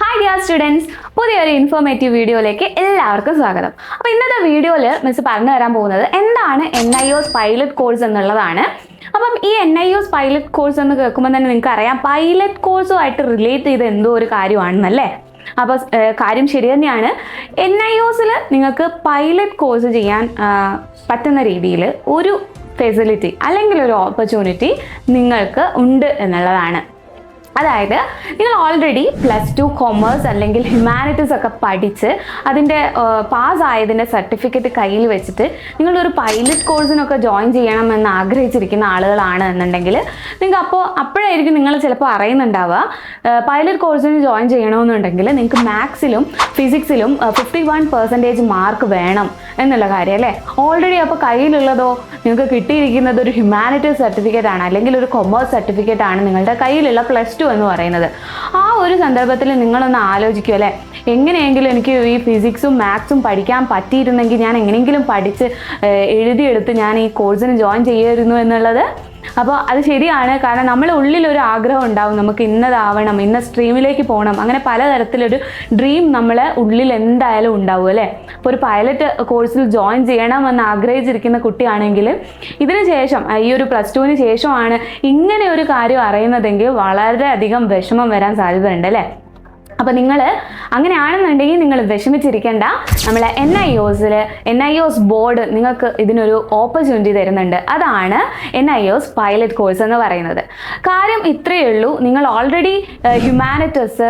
Hi dear students പുതിയൊരു informative വീഡിയോയിലേക്ക് എല്ലാവർക്കും സ്വാഗതം. അപ്പോൾ ഇന്നത്തെ വീഡിയോയിൽ മിസ് പറഞ്ഞു തരാൻ പോകുന്നത് എന്താണ് N I O S pilot course എന്നുള്ളതാണ്. അപ്പം ഈ N I O S pilot course എന്ന് കേൾക്കുമ്പോൾ തന്നെ നിങ്ങൾക്ക് അറിയാം പൈലറ്റ് കോഴ്സുമായിട്ട് റിലേറ്റ് ചെയ്ത് എന്തോ ഒരു കാര്യമാണെന്നല്ലേ? അപ്പോൾ കാര്യം ശരി തന്നെയാണ്. എൻ ഐ ഒസിൽ നിങ്ങൾക്ക് പൈലറ്റ് കോഴ്സ് ചെയ്യാൻ പറ്റുന്ന രീതിയിൽ ഒരു ഫെസിലിറ്റി അല്ലെങ്കിൽ ഒരു ഓപ്പർച്യൂണിറ്റി നിങ്ങൾക്ക് ഉണ്ട് എന്നുള്ളതാണ്. അതായത് നിങ്ങൾ ഓൾറെഡി പ്ലസ് ടു കൊമേഴ്സ് അല്ലെങ്കിൽ ഹ്യൂമാനിറ്റീസ് ഒക്കെ പഠിച്ച് അതിന്റെ പാസ് ആയതിന്റെ സർട്ടിഫിക്കറ്റ് കയ്യിൽ വെച്ചിട്ട് നിങ്ങളൊരു പൈലറ്റ് കോഴ്സിനൊക്കെ ജോയിൻ ചെയ്യണമെന്ന് ആഗ്രഹിച്ചിരിക്കുന്ന ആളുകളാണ് എന്നുണ്ടെങ്കിൽ നിങ്ങൾക്ക് അപ്പോൾ അപ്പോഴായിരിക്കും നിങ്ങൾ ചിലപ്പോൾ അറിയുന്നുണ്ടാവുക. പൈലറ്റ് കോഴ്സിന് ജോയിൻ ചെയ്യണമെന്നുണ്ടെങ്കിൽ നിങ്ങൾക്ക് മാത്സിലും ഫിസിക്സിലും ഫിഫ്റ്റി വൺ പെർസെന്റേജ് മാർക്ക് വേണം എന്നുള്ള കാര്യം അല്ലേ? ഓൾറെഡി അപ്പോൾ കയ്യിലുള്ളതോ നിങ്ങൾക്ക് കിട്ടിയിരിക്കുന്നത് ഒരു ഹ്യൂമാനിറ്റീസ് സർട്ടിഫിക്കറ്റ് ആണ് അല്ലെങ്കിൽ ഒരു കൊമേഴ്സ് സർട്ടിഫിക്കറ്റ് ആണ് നിങ്ങളുടെ കയ്യിലുള്ള പ്ലസ് ടു എന്ന് പറയുന്നത്. ആ ഒരു സന്ദർഭത്തിൽ നിങ്ങളൊന്ന് ആലോചിക്കും അല്ലേ? എങ്ങനെയെങ്കിലും എനിക്ക് ഈ ഫിസിക്സും മാത്സും പഠിക്കാൻ പറ്റിയിരുന്നെങ്കിൽ ഞാൻ എങ്ങനെയെങ്കിലും പഠിച്ച് എഴുതിയെടുത്ത് ഞാൻ ഈ കോഴ്സിന് ജോയിൻ ചെയ്യായിരുന്നു എന്നുള്ളത് അപ്പോൾ അത് ശരിയാണ്. കാരണം നമ്മളെ ഉള്ളിൽ ഒരു ആഗ്രഹം ഉണ്ടാവും. നമുക്ക് ഇന്നതാവണം ഇന്ന സ്ട്രീമിലേക്ക് പോകണം. അങ്ങനെ പലതരത്തിലൊരു ഡ്രീം നമ്മളെ ഉള്ളിൽ എന്തായാലും ഉണ്ടാവും അല്ലേ? അപ്പോൾ ഒരു പൈലറ്റ് കോഴ്സിൽ ജോയിൻ ചെയ്യണമെന്ന് ആഗ്രഹിച്ചിരിക്കുന്ന കുട്ടിയാണെങ്കിൽ ഇതിന് ശേഷം ഈ ഒരു പ്ലസ് ടുവിന് ശേഷമാണ് ഇങ്ങനെ ഒരു കാര്യം അറിയുന്നതെങ്കിൽ വളരെയധികം വിഷമം വരാൻ സാധ്യതയുണ്ട് അല്ലേ? അപ്പോൾ നിങ്ങൾ അങ്ങനെയാണെന്നുണ്ടെങ്കിൽ നിങ്ങൾ വിഷമിച്ചിരിക്കേണ്ട. നമ്മളെ N I Ozil N I O S board നിങ്ങൾക്ക് ഇതിനൊരു ഓപ്പർച്യൂണിറ്റി തരുന്നുണ്ട്. അതാണ് N I O S pilot course എന്ന് പറയുന്നത്. കാര്യം ഇത്രയേ ഉള്ളൂ. നിങ്ങൾ ഓൾറെഡി ഹ്യൂമാനിറ്റീസ്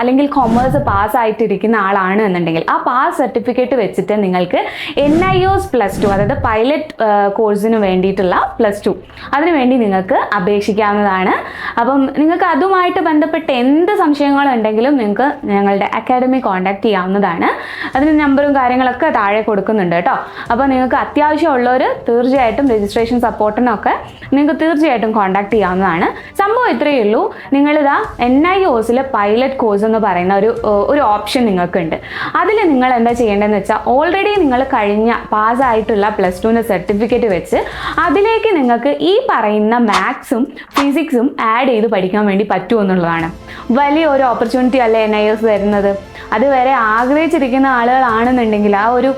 അല്ലെങ്കിൽ കൊമേഴ്സ് പാസ്സായിട്ടിരിക്കുന്ന ആളാണ് എന്നുണ്ടെങ്കിൽ ആ പാസ് സർട്ടിഫിക്കറ്റ് വെച്ചിട്ട് നിങ്ങൾക്ക് N I O S plus two അതായത് പൈലറ്റ് കോഴ്സിന് വേണ്ടിയിട്ടുള്ള പ്ലസ് ടു അതിനുവേണ്ടി നിങ്ങൾക്ക് അപേക്ഷിക്കാവുന്നതാണ്. അപ്പം നിങ്ങൾക്ക് അതുമായിട്ട് ബന്ധപ്പെട്ട് എന്ത് സംശയങ്ങളുണ്ടെങ്കിലും നിങ്ങൾക്ക് ഞങ്ങളുടെ അക്കാഡമി കോൺടാക്ട് ചെയ്യാവുന്നതാണ്. അതിന് നമ്പറും കാര്യങ്ങളൊക്കെ താഴെ കൊടുക്കുന്നുണ്ട് കേട്ടോ. അപ്പോൾ നിങ്ങൾക്ക് അത്യാവശ്യമുള്ളവർ തീർച്ചയായിട്ടും രജിസ്ട്രേഷൻ സപ്പോർട്ടിനൊക്കെ നിങ്ങൾക്ക് തീർച്ചയായിട്ടും കോൺടാക്ട് ചെയ്യാവുന്നതാണ്. സംഭവം ഇത്രയേ ഉള്ളൂ. നിങ്ങളിതാ എൻ ഐ ഒസിൽ പൈലറ്റ് കോഴ്സ് എന്ന് പറയുന്ന ഒരു ഒരു ഓപ്ഷൻ നിങ്ങൾക്കുണ്ട്. അതിൽ നിങ്ങൾ എന്താ ചെയ്യേണ്ടതെന്ന് വെച്ചാൽ ഓൾറെഡി നിങ്ങൾ കഴിഞ്ഞ പാസ് ആയിട്ടുള്ള പ്ലസ് ടുവിന്റെ സർട്ടിഫിക്കറ്റ് വെച്ച് അതിലേക്ക് നിങ്ങൾക്ക് ഈ പറയുന്ന മാത്സും ഫിസിക്സും ആഡ് ചെയ്ത് പഠിക്കാൻ വേണ്ടി പറ്റുമെന്നുള്ളതാണ്. വലിയ ഒരു ഓപ്പർച്യൂണിറ്റി അല്ലേ എൻ ഐ എസ് തരുന്നത് അതുവരെ ആഗ്രഹിച്ചിരിക്കുന്ന ആളുകളാണെന്നുണ്ടെങ്കിൽ ആ ഒരു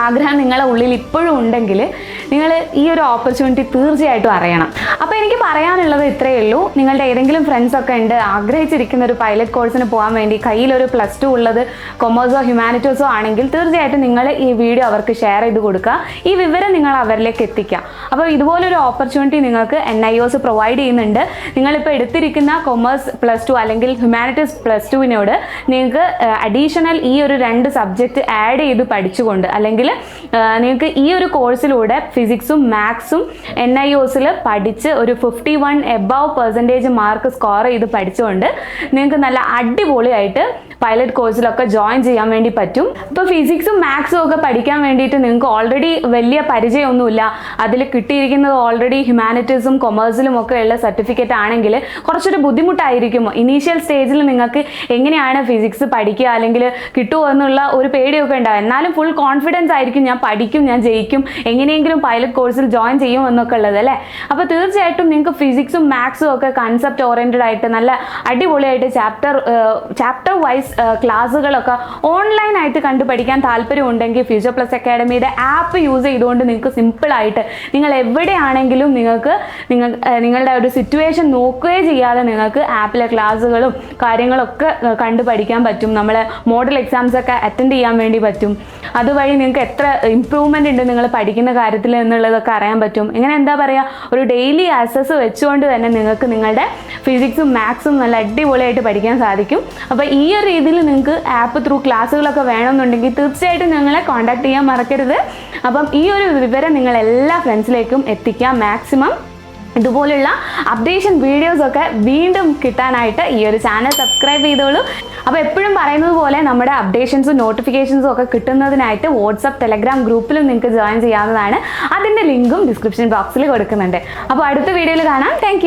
ആഗ്രഹം നിങ്ങളുടെ ഉള്ളിൽ ഇപ്പോഴും ഉണ്ടെങ്കിൽ നിങ്ങൾ ഈ ഒരു ഓപ്പർച്യൂണിറ്റി തീർച്ചയായിട്ടും അറിയണം. അപ്പോൾ എനിക്ക് പറയാനുള്ളത് ഇത്രയേ ഉള്ളൂ. നിങ്ങളുടെ ഏതെങ്കിലും ഫ്രണ്ട്സ് ഒക്കെ ഉണ്ട് ആഗ്രഹിച്ചിരിക്കുന്ന ഒരു പൈലറ്റ് കോഴ്സിന് പോകാൻ വേണ്ടി കയ്യിലൊരു പ്ലസ് ടു ഉള്ളത് കൊമേഴ്സോ ഹ്യൂമാനിറ്റീസോ ആണെങ്കിൽ തീർച്ചയായിട്ടും നിങ്ങൾ ഈ വീഡിയോ അവർക്ക് ഷെയർ ചെയ്ത് കൊടുക്കുക. ഈ വിവരം നിങ്ങൾ അവരിലേക്ക് എത്തിക്കുക. അപ്പോൾ ഇതുപോലൊരു ഓപ്പർച്യൂണിറ്റി നിങ്ങൾക്ക് എൻ ഐ ഒസ് പ്രൊവൈഡ് ചെയ്യുന്നുണ്ട്. നിങ്ങളിപ്പോൾ എടുത്തിരിക്കുന്ന കൊമേഴ്സ് പ്ലസ് ടു അല്ലെങ്കിൽ ഹ്യൂമാനിറ്റീസ് പ്ലസ് ടുവിനോട് നിങ്ങൾക്ക് അഡീഷണൽ ഈ ഒരു രണ്ട് സബ്ജക്റ്റ് ആഡ് ചെയ്ത് പഠിച്ചുകൊണ്ട് അല്ലെങ്കിൽ നിങ്ങൾക്ക് ഈ ഒരു കോഴ്സിലൂടെ ഫിസിക്സും മാത്സും എൻ ഐ ഒസിൽ പഠിച്ച് ഒരു fifty one above percentage mark score ചെയ്ത് പഠിച്ചുകൊണ്ട് നിങ്ങൾക്ക് നല്ല അടിപൊളിയായിട്ട് പൈലറ്റ് കോഴ്സിലൊക്കെ ജോയിൻ ചെയ്യാൻ വേണ്ടി പറ്റും. ഇപ്പോൾ ഫിസിക്സും മാത്സും ഒക്കെ പഠിക്കാൻ വേണ്ടിയിട്ട് നിങ്ങൾക്ക് ഓൾറെഡി വലിയ പരിചയമൊന്നുമില്ല. അതിൽ കിട്ടിയിരിക്കുന്നത് ഓൾറെഡി ഹ്യൂമാനിറ്റീസും കൊമേഴ്സിലും ഒക്കെ ഉള്ള സർട്ടിഫിക്കറ്റ് ആണെങ്കിൽ കുറച്ചൊരു ബുദ്ധിമുട്ടായിരിക്കും. ഇനീഷ്യൽ സ്റ്റേജിൽ നിങ്ങൾക്ക് എങ്ങനെയാണ് ഫിസിക്സ് പഠിക്കുക അല്ലെങ്കിൽ കിട്ടുമോ എന്നുള്ള ഒരു പേടിയൊക്കെ ഉണ്ടാവും. എന്നാലും ഫുൾ കോൺഫിഡൻസ് ആയിരിക്കും. ഞാൻ പഠിക്കും ഞാൻ ജയിക്കും. എങ്ങനെയെങ്കിലും പൈലറ്റ് കോഴ്സിൽ ജോയിൻ ചെയ്യും എന്നൊക്കെ ഉള്ളത് അല്ലേ? അപ്പോൾ തീർച്ചയായിട്ടും നിങ്ങൾക്ക് ഫിസിക്സും മാത്സും ഒക്കെ കൺസെപ്റ്റ് ഓറിയന്റഡ് ആയിട്ട് നല്ല അടിപൊളിയായിട്ട് ചാപ്റ്റർ ചാപ്റ്റർ വൈസ് ക്ലാസ്സുകളൊക്കെ ഓൺലൈനായിട്ട് കണ്ടു പഠിക്കാൻ താല്പര്യമുണ്ടെങ്കിൽ ഫ്യൂച്ചർ പ്ലസ് അക്കാഡമിയുടെ ആപ്പ് യൂസ് ചെയ്തുകൊണ്ട് നിങ്ങൾക്ക് സിമ്പിളായിട്ട് നിങ്ങൾ എവിടെയാണെങ്കിലും നിങ്ങൾക്ക് നിങ്ങൾ നിങ്ങളുടെ ഒരു സിറ്റുവേഷൻ നോക്കുകയേ ചെയ്യാതെ നിങ്ങൾക്ക് ആപ്പിലെ ക്ലാസ്സുകളും കാര്യങ്ങളൊക്കെ കണ്ടു പഠിക്കാൻ പറ്റും. നമ്മൾ മോഡൽ എക്സാംസ് ഒക്കെ അറ്റൻഡ് ചെയ്യാൻ വേണ്ടി പറ്റും. അതുവഴി നിങ്ങൾക്ക് എത്ര ഇമ്പ്രൂവ്മെന്റ് ഉണ്ട് നിങ്ങൾ പഠിക്കുന്ന കാര്യത്തിൽ എന്നുള്ളതൊക്കെ അറിയാൻ പറ്റും. ഇങ്ങനെ എന്താ പറയുക ഒരു ഡെയിലി ആക്സസ് വെച്ചുകൊണ്ട് തന്നെ നിങ്ങൾക്ക് നിങ്ങളുടെ ഫിസിക്സും മാത്സും നല്ല അടിപൊളിയായിട്ട് പഠിക്കാൻ സാധിക്കും. അപ്പോൾ ഈ ഒരു രീതിയിൽ നിങ്ങൾക്ക് ആപ്പ് ത്രൂ ക്ലാസ്സുകളൊക്കെ വേണമെന്നുണ്ടെങ്കിൽ തീർച്ചയായിട്ടും ഞങ്ങളെ കോൺടാക്ട് ചെയ്യാൻ മറക്കരുത്. അപ്പം ഈ ഒരു വിവരം നിങ്ങൾ എല്ലാ ഫ്രണ്ട്സിലേക്കും എത്തിക്കാം മാക്സിമം ഇതുപോലുള്ള അപ്ഡേഷൻ വീഡിയോസ് ഒക്കെ വീണ്ടും കിട്ടാനായിട്ട് ഈ ഒരു ചാനൽ സബ്സ്ക്രൈബ് ചെയ്തോളൂ. അപ്പോൾ എപ്പോഴും പറയുന്നത് പോലെ നമ്മുടെ അപ്ഡേഷൻസും നോട്ടിഫിക്കേഷൻസും ഒക്കെ കിട്ടുന്നതിനായിട്ട് വാട്സപ്പ് ടെലഗ്രാം ഗ്രൂപ്പിലും നിങ്ങൾക്ക് ജോയിൻ ചെയ്യാവുന്നതാണ്. അതിന്റെ ലിങ്കും ഡിസ്ക്രിപ്ഷൻ ബോക്സിൽ കൊടുക്കുന്നുണ്ട്. അപ്പോൾ അടുത്ത വീഡിയോയിൽ കാണാം. താങ്ക്